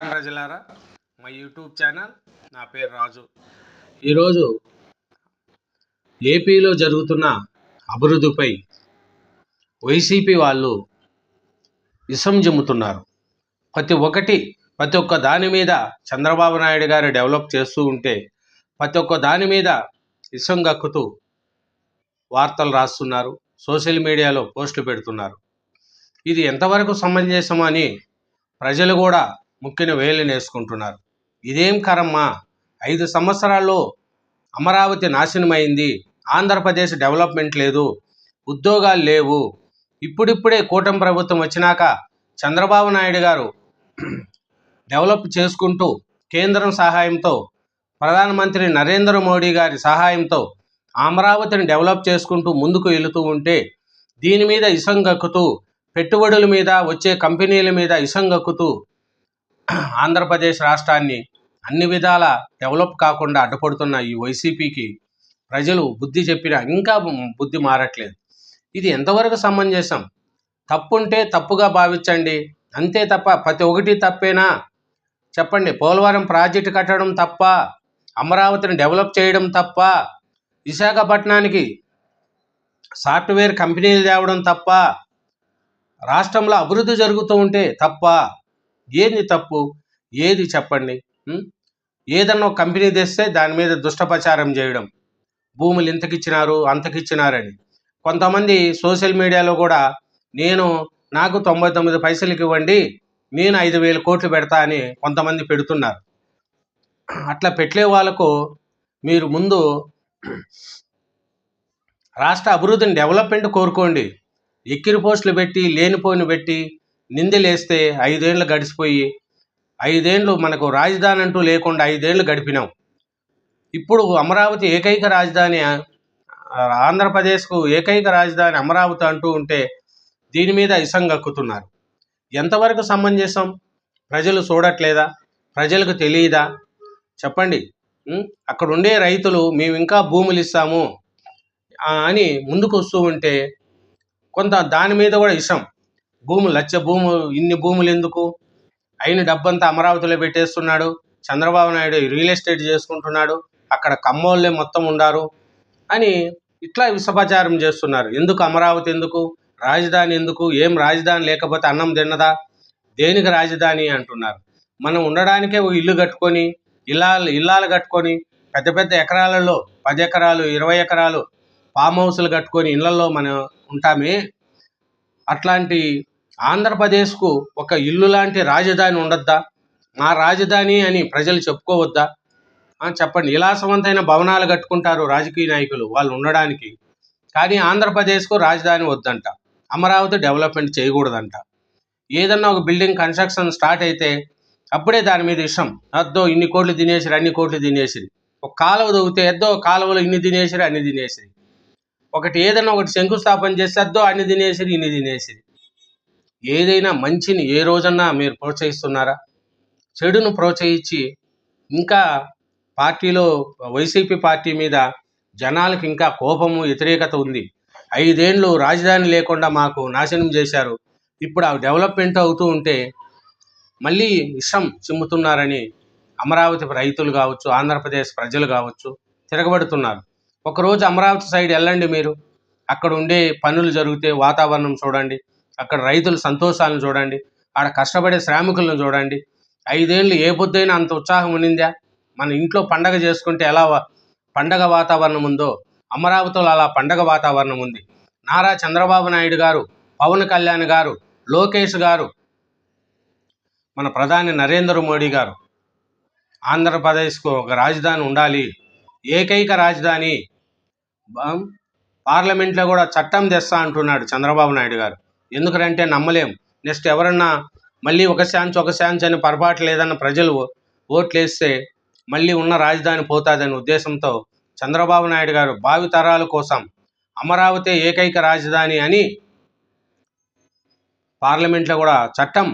ప్రజలారా మా YouTube channel నా పేరు రాజు. ఈరోజు ఏపీలో జరుగుతున్న అభివృద్ధిపై వైసీపీ వాళ్ళు విషం జమ్ముతున్నారు. ప్రతి ఒక్కటి ప్రతి ఒక్క దాని మీద చంద్రబాబు నాయుడు గారు డెవలప్ చేస్తూ ఉంటే ప్రతి ఒక్క దాని మీద విషం గక్కుతూ వార్తలు రాస్తున్నారు సోషల్ మీడియాలో పోస్టులు పెడుతున్నారు. ఇది ఎంతవరకు సమంజసమని ప్రజలు కూడా ముక్కిన వేలు నేసుకుంటున్నారు ఇదేం కరమ్మా? ఐదు సంవత్సరాల్లో అమరావతి నాశనమైంది. ఆంధ్రప్రదేశ్ డెవలప్మెంట్ లేదు. ఉద్యోగాలు లేవు. ఇప్పుడిప్పుడే కూటమి ప్రభుత్వం వచ్చినాక చంద్రబాబు నాయుడు గారు డెవలప్ చేసుకుంటూ కేంద్రం సహాయంతో ప్రధానమంత్రి నరేంద్ర మోడీ గారి సహాయంతో అమరావతిని డెవలప్ చేసుకుంటూ ముందుకు వెళుతూ ఉంటే దీని మీద ఇసంగక్కుతూ పెట్టుబడుల మీద వచ్చే కంపెనీల మీద ఇసంగక్కుతూ ఆంధ్రప్రదేశ్ రాష్ట్రాన్ని అన్ని విధాల డెవలప్ కాకుండా అడ్డుపడుతున్న ఈ వైసీపీకి ప్రజలు బుద్ధి చెప్పినా ఇంకా బుద్ధి మారట్లేదు. ఇది ఎంతవరకు సమంజసం? తప్పుంటే తప్పుగా భావించండి. అంతే తప్ప ప్రతి ఒక్కటి తప్పేనా? చెప్పండి. పోలవరం ప్రాజెక్టు కట్టడం తప్ప అమరావతిని డెవలప్ చేయడం తప్ప విశాఖపట్నానికి సాఫ్ట్వేర్ కంపెనీలు తేవడం తప్ప రాష్ట్రంలో అభివృద్ధి జరుగుతూ ఉంటే తప్ప ఏది తప్పు ఏది చెప్పండి? ఏదన్నా ఒక కంపెనీ తెస్తే దాని మీద దుష్టప్రచారం చేయడం. భూములు ఇంతకిచ్చినారు అంతకిచ్చినారని. కొంతమంది సోషల్ మీడియాలో కూడా నేను నాకు తొంభై తొమ్మిది పైసలకి ఇవ్వండి నేను ఐదు వేల కోట్లు పెడతా అని కొంతమంది పెడుతున్నారు. అట్లా పెట్టే వాళ్ళకు మీరు ముందు రాష్ట్ర అభివృద్ధిని డెవలప్మెంట్ కోరుకోండి. ఎక్కిరి పోస్టులు పెట్టి లేనిపోయిన పెట్టి నిందలేస్తే ఐదేళ్ళు గడిచిపోయి ఐదేళ్ళు మనకు రాజధాని అంటూ లేకుండా ఐదేళ్ళు గడిపినాం. ఇప్పుడు అమరావతి ఏకైక రాజధాని ఆంధ్రప్రదేశ్కు ఏకైక రాజధాని అమరావతి అంటూ ఉంటే దీని మీద ఇసం గక్కుతున్నారు ఎంతవరకు సమంజసం? ప్రజలు చూడట్లేదా? ప్రజలకు తెలియదా? చెప్పండి. అక్కడ ఉండే రైతులు మేము ఇంకా భూములు ఇస్తాము అని ముందుకు వస్తూ ఉంటే కొంత దాని మీద కూడా ఇష్టం భూములు లచ్చ భూములు ఇన్ని భూములు ఎందుకు? అయిన డబ్బంతా అమరావతిలో పెట్టేస్తున్నాడు. చంద్రబాబు నాయుడు రియల్ ఎస్టేట్ చేసుకుంటున్నాడు. అక్కడ కమ్మోళ్ళే మొత్తం ఉండారు అని ఇట్లా విషపచారం చేస్తున్నారు. ఎందుకు అమరావతి ఎందుకు? రాజధాని ఎందుకు? ఏం రాజధాని లేకపోతే అన్నం తిన్నదా? దేనికి రాజధాని అంటున్నారు. మనం ఉండడానికే ఓ ఇల్లు కట్టుకొని ఇల్లాలు ఇల్లాలు కట్టుకొని పెద్ద పెద్ద ఎకరాలలో పది ఎకరాలు ఇరవై ఎకరాలు ఫామ్ హౌస్లు కట్టుకొని ఇళ్ళలో మనం ఉంటామే? అట్లాంటి ఆంధ్రప్రదేశ్కు ఒక ఇల్లు లాంటి రాజధాని ఉండద్దా? మా రాజధాని అని ప్రజలు చెప్పుకోవద్దా? చెప్పండి. విలాసవంతమైన భవనాలు కట్టుకుంటారు రాజకీయ నాయకులు వాళ్ళు ఉండడానికి. కానీ ఆంధ్రప్రదేశ్కు రాజధాని వద్దంట. అమరావతి డెవలప్మెంట్ చేయకూడదంట. ఏదన్నా ఒక బిల్డింగ్ కన్స్ట్రక్షన్ స్టార్ట్ అయితే అప్పుడే దాని మీద ఇష్టం. అద్దో ఇన్ని కోట్లు తినేసిరి అన్ని కోట్లు తినేసిరి. ఒక కాలువ దొగితే ఎద్దో కాలువలో ఇన్ని తినేసిరి అన్ని తినేసిరి. ఒకటి ఏదైనా ఒకటి శంకుస్థాపన చేస్తే అద్దో అన్ని తినేసిరి ఇన్ని తినేసిరి. ఏదైనా మంచిని ఏ రోజన్నా మీరు ప్రోత్సహిస్తున్నారా? చెడును ప్రోత్సహించి ఇంకా పార్టీలో వైసీపీ పార్టీ మీద జనాలకు ఇంకా కోపము వ్యతిరేకత ఉంది. ఐదేండ్లు రాజధాని లేకుండా మాకు నాశనం చేశారు. ఇప్పుడు ఆ డెవలప్మెంట్ అవుతూ ఉంటే మళ్ళీ విషం చిమ్ముతున్నారని అమరావతి రైతులు కావచ్చు ఆంధ్రప్రదేశ్ ప్రజలు కావచ్చు తిరగబడుతున్నారు. ఒకరోజు అమరావతి సైడ్ వెళ్ళండి మీరు. అక్కడ ఉండే పనులు జరిగితే వాతావరణం చూడండి. అక్కడ రైతుల సంతోషాలను చూడండి. ఆడ కష్టపడే శ్రామికులను చూడండి. ఐదేళ్ళు ఏ పొద్దైనా అంత ఉత్సాహం ఉన్నిందా మన ఇంట్లో పండగ చేసుకుంటే ఎలా పండగ వాతావరణం ఉందో? అమరావతిలో అలా పండగ వాతావరణం ఉంది. నారా చంద్రబాబు నాయుడు గారు పవన్ కళ్యాణ్ గారు లోకేష్ గారు మన ప్రధాని నరేంద్ర మోడీ గారు ఆంధ్రప్రదేశ్కు ఒక రాజధాని ఉండాలి. ఏకైక రాజధాని పార్లమెంట్లో కూడా చట్టం తెస్తా అంటున్నాడు చంద్రబాబు నాయుడు గారు. ఎందుకంటే నమ్మలేం. నెక్స్ట్ ఎవరన్నా మళ్ళీ ఒక ఛాన్స్ ఒక ఛాన్స్ అని పొరపాటు లేదన్న ప్రజలు ఓట్లు వేస్తే మళ్ళీ ఉన్న రాజధాని పోతాదనే ఉద్దేశంతో చంద్రబాబు నాయుడు గారు భావి తరాల కోసం అమరావతి ఏకైక రాజధాని అని పార్లమెంట్లో కూడా చట్టం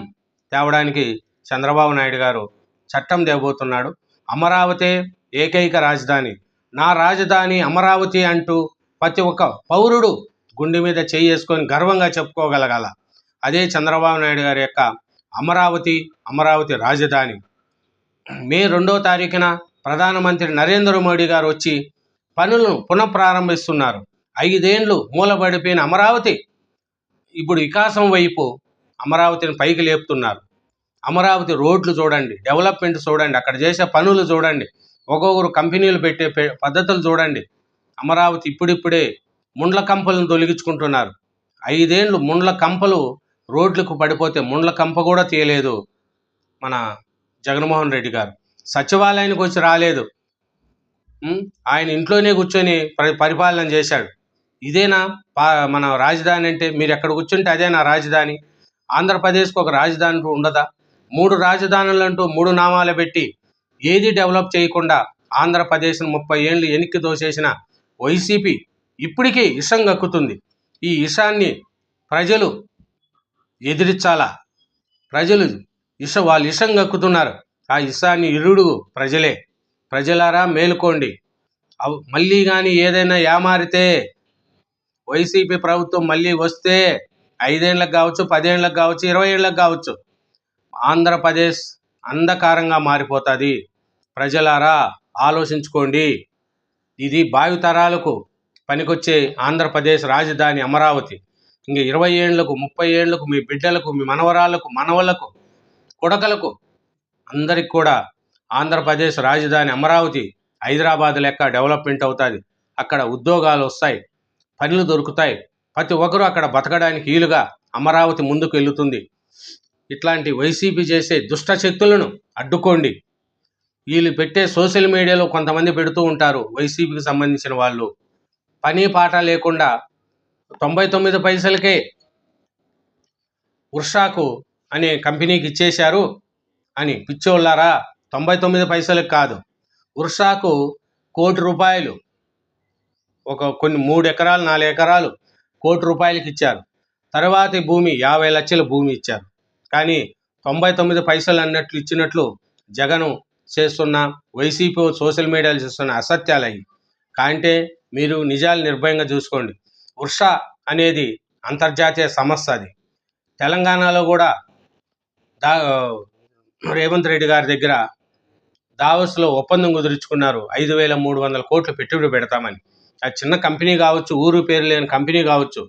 తేవడానికి చంద్రబాబు నాయుడు గారు చట్టం తేబోతున్నాడు అమరావతి ఏకైక రాజధాని. నా రాజధాని అమరావతి అంటూ ప్రతి ఒక్క పౌరుడు గుండె మీద చేయి వేసుకొని గర్వంగా చెప్పుకోగలగాల. అదే చంద్రబాబు నాయుడు గారి యొక్క అమరావతి అమరావతి రాజధాని. మే రెండో తారీఖున ప్రధానమంత్రి నరేంద్ర మోడీ గారు వచ్చి పనులను పునఃప్రారంభిస్తున్నారు. ఐదేండ్లు మూలబడిపోయిన అమరావతి ఇప్పుడు వికాసం వైపు అమరావతిని పైకి లేపుతున్నారు. అమరావతి రోడ్లు చూడండి డెవలప్మెంట్ చూడండి అక్కడ చేసే పనులు చూడండి ఒక్కొక్కరు కంపెనీలు పెట్టే పద్ధతులు చూడండి. అమరావతి ఇప్పుడిప్పుడే ముండ్ల కంపలను తొలగించుకుంటున్నారు. ఐదేండ్లు ముండ్ల కంపలు రోడ్లకు పడిపోతే ముండ్ల కంప కూడా తీయలేదు మన జగన్మోహన్ రెడ్డి గారు. సచివాలయానికి వచ్చి రాలేదు. ఆయన ఇంట్లోనే కూర్చొని పరి పరిపాలన చేశాడు. ఇదేనా? పా మన రాజధాని అంటే మీరు ఎక్కడ కూర్చుంటే అదే నా రాజధాని. ఆంధ్రప్రదేశ్కు ఒక రాజధాని ఉండదా? మూడు రాజధానులు అంటూ మూడు నామాలు పెట్టి ఏది డెవలప్ చేయకుండా ఆంధ్రప్రదేశ్ను ముప్పై ఏళ్ళు వెనక్కి దోసేసిన వైసీపీ ఇప్పటికీ ఇషం గక్కుతుంది ఈ ఇషాన్ని ప్రజలు ఎదిరించాలా? ప్రజలు ఇష వాళ్ళు ఇషం గక్కుతున్నారు ఆ ఇషాన్ని ఇరుడు ప్రజలే. ప్రజలారా మేలుకోండి. మళ్ళీ కానీ ఏదైనా ఏమారితే వైసీపీ ప్రభుత్వం మళ్ళీ వస్తే ఐదేళ్ళకు కావచ్చు పదేళ్ళకి కావచ్చు ఇరవై ఏళ్ళకి కావచ్చు ఆంధ్రప్రదేశ్ అంధకారంగా మారిపోతుంది. ప్రజలారా ఆలోచించుకోండి. ఇది భావితరాలకు పనికొచ్చే ఆంధ్రప్రదేశ్ రాజధాని అమరావతి. ఇంక ఇరవై ఏళ్ళకు ముప్పై ఏళ్ళకు మీ బిడ్డలకు మీ మనవరాలకు మనవలకు కొడకలకు అందరికి కూడా ఆంధ్రప్రదేశ్ రాజధాని అమరావతి హైదరాబాద్ లెక్క డెవలప్మెంట్ అవుతుంది. అక్కడ ఉద్యోగాలు వస్తాయి పనులు దొరుకుతాయి. ప్రతి ఒక్కరూ అక్కడ బతకడానికి వీలుగా అమరావతి ముందుకు వెళ్తుంది ఇట్లాంటి వైసీపీ చేసే దుష్ట శక్తులను అడ్డుకోండి. వీళ్ళు పెట్టే సోషల్ మీడియాలో కొంతమంది పెడుతూ ఉంటారు వైసీపీకి సంబంధించిన వాళ్ళు. పని పాట లేకుండా తొంభై తొమ్మిది పైసలకే ఉర్షాకు అనే కంపెనీకి ఇచ్చేశారు అని పిచ్చోళ్ళారా? తొంభై తొమ్మిది పైసలకు కాదు. ఉర్షాకు కోటి రూపాయలు ఒక కొన్ని మూడు ఎకరాలు నాలుగు ఎకరాలు కోటి రూపాయలకి ఇచ్చారు. తర్వాతి భూమి యాభై లక్షల భూమి ఇచ్చారు. కానీ తొంభై తొమ్మిది పైసలు అన్నట్లు ఇచ్చినట్లు జగను చేస్తున్న వైసీపీ సోషల్ మీడియాలో చేస్తున్న అసత్యాలు అవి కాంటే మీరు నిజాలు నిర్భయంగా చూసుకోండి. ఉర్షా అనేది అంతర్జాతీయ సమస్య అది. తెలంగాణలో కూడా దా రేవంత్ రెడ్డి గారి దగ్గర దావస్లో ఒప్పందం కుదుర్చుకున్నారు. ఐదు వేల మూడు వందల కోట్లు పెట్టుబడి పెడతామని. అది చిన్న కంపెనీ కావచ్చు ఊరు పేరు లేని కంపెనీ కావచ్చు.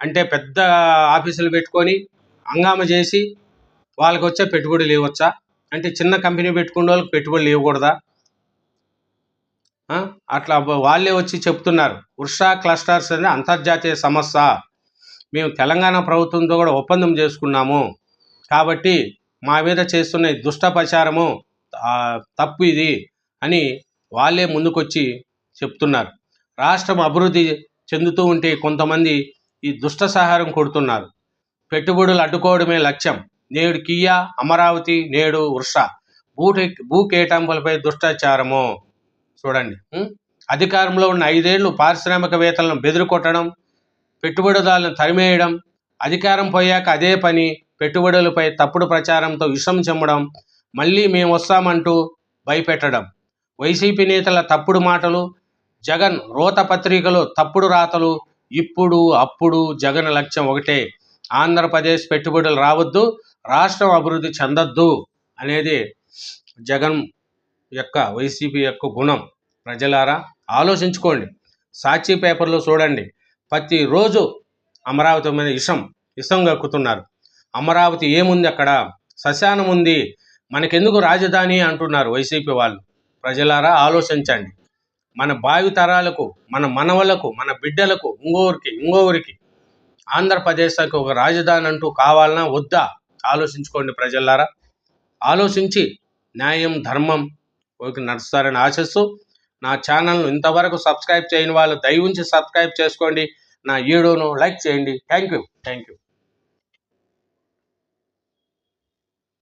అంటే పెద్ద ఆఫీసులు పెట్టుకొని హంగామా చేసి వాళ్ళకి వచ్చే పెట్టుబడులు ఇవ్వచ్చా? అంటే చిన్న కంపెనీ పెట్టుకున్న వాళ్ళకి పెట్టుబడులు ఇవ్వకూడదా? అట్లా వాళ్ళే వచ్చి చెప్తున్నారు. ఉర్షా క్లస్టర్స్ అనేది అంతర్జాతీయ సమస్య. మేము తెలంగాణ ప్రభుత్వంతో కూడా ఒప్పందం చేసుకున్నాము. కాబట్టి మా మీద చేస్తున్న ఈ దుష్ట ప్రచారము తప్పు ఇది అని వాళ్ళే ముందుకొచ్చి చెప్తున్నారు. రాష్ట్రం అభివృద్ధి చెందుతూ ఉంటే కొంతమంది ఈ దుష్ట సహారం కొడుతున్నారు. పెట్టుబడులు అడ్డుకోవడమే లక్ష్యం. నేడు కియా అమరావతి నేడు వృష. భూ భూ కేటాంపులపై దుష్టాచారము. చూడండి? అధికారంలో ఉన్న ఐదేళ్ళు పారిశ్రామికవేత్తలను బెదిరికొట్టడం పెట్టుబడిదారులను తరిమేయడం అధికారం పోయాక అదే పని పెట్టుబడులపై తప్పుడు ప్రచారంతో విషం చెమ్మడం మళ్ళీ మేము వస్తామంటూ భయపెట్టడం. వైసీపీ నేతల తప్పుడు మాటలు జగన్ రోత పత్రికలు తప్పుడు రాతలు ఇప్పుడు అప్పుడు జగన్ లక్ష్యం ఒకటే. ఆంధ్రప్రదేశ్ పెట్టుబడులు రావద్దు రాష్ట్రం అభివృద్ధి చెందొద్దు అనేది జగన్ యొక్క వైసీపీ యొక్క గుణం. ప్రజలారా ఆలోచించుకోండి. సాక్షి పేపర్లో చూడండి. ప్రతిరోజు అమరావతి మీద ఇషం ఇషం గక్కుతున్నారు. అమరావతి ఏముంది అక్కడ? శ్మశానం ఉంది. మనకెందుకు రాజధాని అంటున్నారు వైసీపీ వాళ్ళు. ప్రజలారా ఆలోచించండి. మన భావి తరాలకు మన మనవలకు మన బిడ్డలకు ఇంకోరికి ఇంకోరికి ఆంధ్రప్రదేశ్కి ఒక రాజధాని అంటూ కావాలన్నా వద్దా? ఆలోచించుకోండి ప్రజలారా. ఆలోచించి న్యాయం ధర్మం ఓకే నడుస్తారని ఆశిస్తూ నా ఛానల్ను ఇంతవరకు సబ్స్క్రైబ్ చేయని వాళ్ళు దయవుంచి సబ్స్క్రైబ్ చేసుకోండి. నా వీడియోను లైక్ చేయండి. Thank you. Thank you.